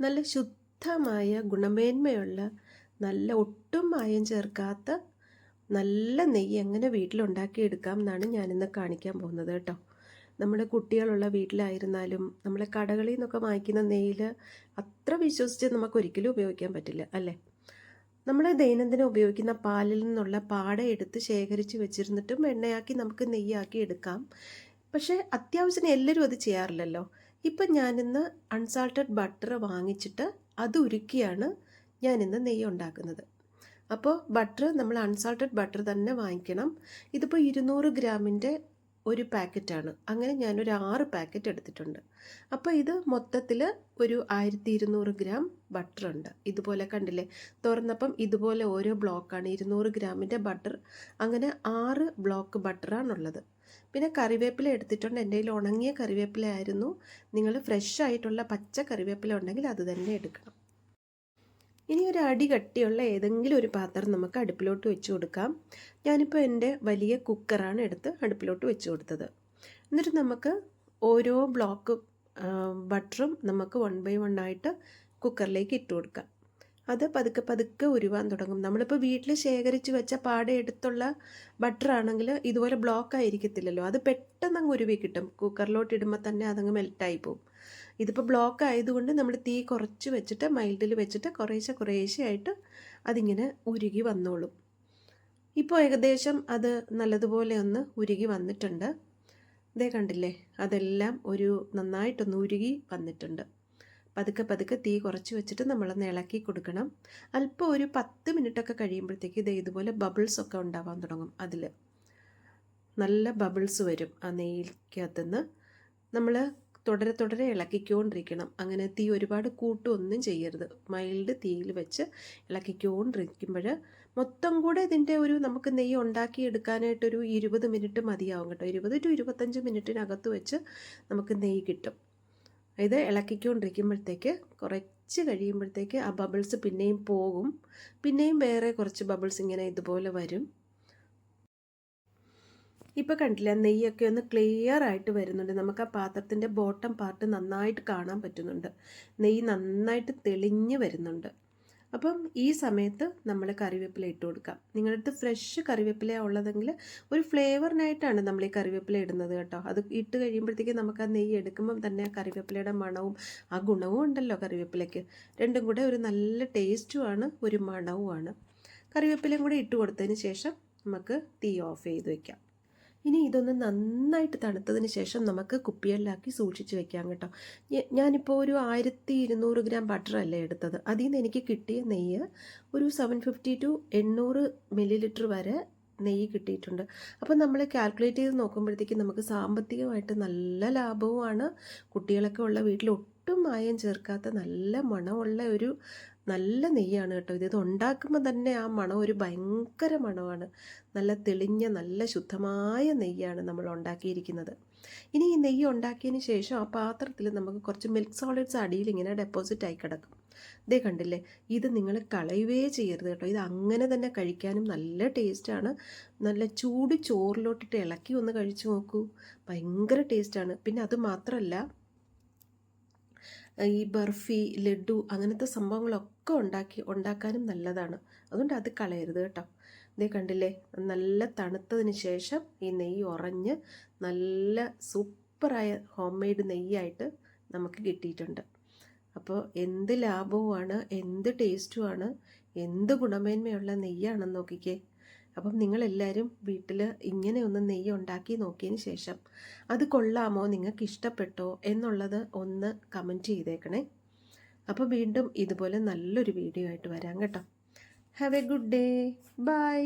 നല്ല ശുദ്ധമായ ഗുണമേന്മയുള്ള നല്ല ഒട്ടും മായം ചേർക്കാത്ത നല്ല നെയ്യ് എങ്ങനെ വീട്ടിലുണ്ടാക്കിയെടുക്കാം എന്നാണ് ഞാനിന്ന് കാണിക്കാൻ പോകുന്നത് കേട്ടോ. നമ്മുടെ കുട്ടികളുള്ള വീട്ടിലായിരുന്നാലും നമ്മളെ കടകളിൽ നിന്നൊക്കെ വാങ്ങിക്കുന്ന നെയ്യിൽ അത്ര വിശ്വസിച്ച് നമുക്ക് ഒരിക്കലും ഉപയോഗിക്കാൻ പറ്റില്ല അല്ലേ? നമ്മൾ ദൈനംദിനം ഉപയോഗിക്കുന്ന പാലിൽ നിന്നുള്ള പാട എടുത്ത് ശേഖരിച്ച് വെച്ചിരുന്നിട്ടും എണ്ണയാക്കി നമുക്ക് നെയ്യാക്കി എടുക്കാം. പക്ഷേ അത്യാവശ്യം എല്ലാവരും അത് ചെയ്യാറില്ലല്ലോ. ഇപ്പം ഞാനിന്ന് അൺസാൾട്ടഡ് ബട്ടർ വാങ്ങിച്ചിട്ട് അത് ഉരുക്കിയാണ് ഞാനിന്ന് നെയ്യ് ഉണ്ടാക്കുന്നത്. അപ്പോൾ ബട്ടർ നമ്മൾ അൺസാൾട്ടഡ് ബട്ടർ തന്നെ വാങ്ങിക്കണം. ഇതിപ്പോൾ ഇരുന്നൂറ് ഗ്രാമിന്റെ ഒരു പാക്കറ്റാണ്. അങ്ങനെ ഞാനൊരു ആറ് പാക്കറ്റ് എടുത്തിട്ടുണ്ട്. അപ്പോൾ ഇത് മൊത്തത്തിൽ ഒരു ആയിരത്തി ഇരുന്നൂറ് ഗ്രാം ബട്ടർ ഉണ്ട്. ഇതുപോലെ കണ്ടില്ലേ? തുറന്നപ്പം ഇതുപോലെ ഓരോ ബ്ലോക്കാണ് ഇരുന്നൂറ് ഗ്രാമിന്റെ ബട്ടർ അങ്ങനെ ആറ് ബ്ലോക്ക് ബട്ടറാണുള്ളത് പിന്നെ കറിവേപ്പില എടുത്തിട്ടുണ്ട്. എന്റെ കയ്യിൽ ഉണങ്ങിയ കറിവേപ്പില ആയിരുന്നു. നിങ്ങൾ ഫ്രഷ് ആയിട്ടുള്ള പച്ച കറിവേപ്പില ഉണ്ടെങ്കിൽ അത് തന്നെ എടുക്കണം. ഇനി ഒരു അടി കട്ടിയുള്ള ഏതെങ്കിലും ഒരു പാത്രം നമുക്ക് അടുപ്പിലോട്ട് വെച്ച് കൊടുക്കാം. ഞാനിപ്പോൾ എന്റെ വലിയ കുക്കറാണ് എടുത്ത് അടുപ്പിലോട്ട് വെച്ച് കൊടുത്തത്. എന്നിട്ട് നമുക്ക് ഓരോ ബ്ലോക്ക് ബട്ടറും നമുക്ക് വൺ ബൈ വൺ ആയിട്ട് കുക്കറിലേക്ക് ഇട്ട് കൊടുക്കാം. അത് പതുക്കെ പതുക്കെ ഉരുവാൻ തുടങ്ങും. നമ്മളിപ്പോൾ വീട്ടിൽ ശേഖരിച്ച് വെച്ച പാടെ എടുത്തുള്ള ബട്ടർ ആണെങ്കിൽ ഇതുപോലെ ബ്ലോക്ക് ആയിരിക്കത്തില്ലല്ലോ. അത് പെട്ടെന്ന് അങ്ങ് ഉരുവി കിട്ടും. കുക്കറിലോട്ട് ഇടുമ്പോൾ തന്നെ അതങ്ങ് മെൽറ്റായി പോകും ഇതിപ്പോൾ ബ്ലോക്ക് ആയതുകൊണ്ട് നമ്മൾ തീ കുറച്ച് വെച്ചിട്ട് മൈൽഡിൽ വെച്ചിട്ട് കുറേശ്ശെ കുറേശ്ശെ ആയിട്ട് അതിങ്ങനെ ഉരുകി വന്നോളും. ഇപ്പോൾ ഏകദേശം അത് നല്ലതുപോലെ ഒന്ന് ഉരുകി വന്നിട്ടുണ്ട്. ഇതേ കണ്ടില്ലേ? അതെല്ലാം ഒരു നന്നായിട്ടൊന്ന് ഉരുകി വന്നിട്ടുണ്ട്. പതുക്കെ പതുക്കെ തീ കുറച്ച് വെച്ചിട്ട് നമ്മളൊന്ന് ഇളക്കി കൊടുക്കണം. അല്പം ഒരു പത്ത് മിനിറ്റൊക്കെ കഴിയുമ്പോഴത്തേക്ക് ഇത് ഇതുപോലെ ബബിൾസ് ഒക്കെ ഉണ്ടാവാൻ തുടങ്ങും അതിൽ നല്ല ബബിൾസ് വരും ആ നെയ്യിക്കകത്തുനിന്ന് നമ്മൾ തുടരെ തുടരെ ഇളക്കിക്കൊണ്ടിരിക്കണം. അങ്ങനെ തീ ഒരുപാട് കൂട്ടുമൊന്നും ചെയ്യരുത്. മൈൽഡ് തീയിൽ വെച്ച് ഇളക്കിക്കൊണ്ടിരിക്കുമ്പോൾ മൊത്തം കൂടെ ഇതിന്റെ ഒരു നമുക്ക് നെയ്യ് ഉണ്ടാക്കി എടുക്കാനായിട്ടൊരു ഇരുപത് മിനിറ്റ് മതിയാവും കേട്ടോ. ഇരുപത് ടു ഇരുപത്തഞ്ച് മിനിറ്റിനകത്ത് വെച്ച് നമുക്ക് നെയ്യ് കിട്ടും. ഇത് ഇളക്കിക്കൊണ്ടിരിക്കുമ്പോഴത്തേക്ക് കുറച്ച് കഴിയുമ്പോഴത്തേക്ക് ആ ബബിൾസ് പിന്നെയും പോകും. പിന്നെയും വേറെ കുറച്ച് ബബിൾസ് ഇങ്ങനെ ഇതുപോലെ വരും. ഇപ്പോൾ കണ്ടില്ല നെയ്യൊക്കെ ഒന്ന് ക്ലിയർ ആയിട്ട് വരുന്നുണ്ട്. നമുക്ക് ആ പാത്രത്തിന്റെ ബോട്ടം പാർട്ട് നന്നായിട്ട് കാണാൻ പറ്റുന്നുണ്ട്. നെയ്യ് നന്നായിട്ട് തെളിഞ്ഞ് വരുന്നുണ്ട്. അപ്പം ഈ സമയത്ത് നമ്മൾ കറിവേപ്പില ഇട്ട് കൊടുക്കാം. നിങ്ങളുടെ അടുത്ത് ഫ്രഷ് കറിവേപ്പില ഉള്ളതെങ്കിൽ ഒരു ഫ്ലേവറിനായിട്ടാണ് നമ്മൾ ഈ കറിവേപ്പില ഇടുന്നത് കേട്ടോ. അത് ഇട്ട് കഴിയുമ്പോഴത്തേക്ക് നമുക്ക് ആ നെയ്യ് എടുക്കുമ്പം തന്നെ ആ കറിവേപ്പിലയുടെ മണവും ആ ഗുണവും ഉണ്ടല്ലോ കറിവേപ്പിലയ്ക്ക്. രണ്ടും കൂടെ ഒരു നല്ല ടേസ്റ്റുമാണ് ഒരു മണവുമാണ്. കറിവേപ്പിലയും കൂടെ ഇട്ട് കൊടുത്തതിന് ശേഷം നമുക്ക് തീ ഓഫ് ചെയ്ത് വയ്ക്കാം ഇനി ഇതൊന്ന് നന്നായിട്ട് തണുത്തതിന് ശേഷം നമുക്ക് കുപ്പികളിലാക്കി സൂക്ഷിച്ച് വെക്കാം കേട്ടോ. ഞാനിപ്പോൾ ഒരു ആയിരത്തി ഇരുന്നൂറ് ഗ്രാം ബട്ടറല്ലേ എടുത്തത്. അതിൽ നിന്ന് എനിക്ക് കിട്ടിയ നെയ്യ് ഒരു സെവൻ ഫിഫ്റ്റി ടു എണ്ണൂറ് മില്ലി ലിറ്റർ വരെ നെയ്യ് കിട്ടിയിട്ടുണ്ട്. അപ്പം നമ്മൾ കാൽക്കുലേറ്റ് ചെയ്ത് നോക്കുമ്പോഴത്തേക്കും നമുക്ക് സാമ്പത്തികമായിട്ട് നല്ല ലാഭവുമാണ് കുട്ടികളൊക്കെ ഉള്ള വീട്ടിൽ ഒട്ടും മായം ചേർക്കാത്ത നല്ല മണമുള്ള ഒരു നല്ല നെയ്യാണ് കേട്ടോ ഇത്. ഉണ്ടാക്കുമ്പോൾ തന്നെ ആ മണം ഒരു ഭയങ്കര മണമാണ്. നല്ല തെളിഞ്ഞ നല്ല ശുദ്ധമായ നെയ്യാണ് നമ്മൾ ഉണ്ടാക്കിയിരിക്കുന്നത്. ഇനി ഈ നെയ്യ് ഉണ്ടാക്കിയതിന് ശേഷം ആ പാത്രത്തിൽ നമുക്ക് കുറച്ച് മിൽക്ക് സോളിഡ്സ് അടിയിൽ ഇങ്ങനെ ഡെപ്പോസിറ്റ് ആയി കിടക്കും. ഇതേ കണ്ടില്ലേ? ഇത് നിങ്ങൾ കളയുവേ ചെയ്യരുത് കേട്ടോ. ഇത് അങ്ങനെ തന്നെ കഴിക്കാനും നല്ല ടേസ്റ്റാണ് നല്ല ചൂട് ചോറിലോട്ടിട്ട് ഇളക്കി ഒന്ന് കഴിച്ചു നോക്കൂ. ഭയങ്കര ടേസ്റ്റാണ് പിന്നെ അത് മാത്രമല്ല ഈ ബർഫി ലഡു അങ്ങനത്തെ സംഭവങ്ങളൊക്കെ ഉണ്ടാക്കി ഉണ്ടാക്കാനും നല്ലതാണ്. അതുകൊണ്ട് അത് കളയരുത് കേട്ടോ. ഇതേ കണ്ടില്ലേ? നല്ല തണുത്തതിന് ശേഷം ഈ നെയ്യ് ഉറഞ്ഞ് നല്ല സൂപ്പറായ ഹോം മെയ്ഡ് നെയ്യായിട്ട് നമുക്ക് കിട്ടിയിട്ടുണ്ട്. അപ്പോൾ എന്ത് ലാഭവുമാണ് എന്ത് ടേസ്റ്റുമാണ് എന്ത് ഗുണമേന്മയുള്ള നെയ്യാണെന്ന് നോക്കിക്കേ. അപ്പം നിങ്ങളെല്ലാവരും വീട്ടിൽ ഇങ്ങനെ ഒന്ന് നെയ്യ് ഉണ്ടാക്കി നോക്കിയതിന് ശേഷം അത് കൊള്ളാമോ? നിങ്ങൾക്ക് ഇഷ്ടപ്പെട്ടോ എന്നുള്ളത് ഒന്ന് കമന്റ് ചെയ്തേക്കണേ. അപ്പോൾ വീണ്ടും ഇതുപോലെ നല്ലൊരു വീഡിയോ ആയിട്ട് വരാം കേട്ടോ. Have a good day bye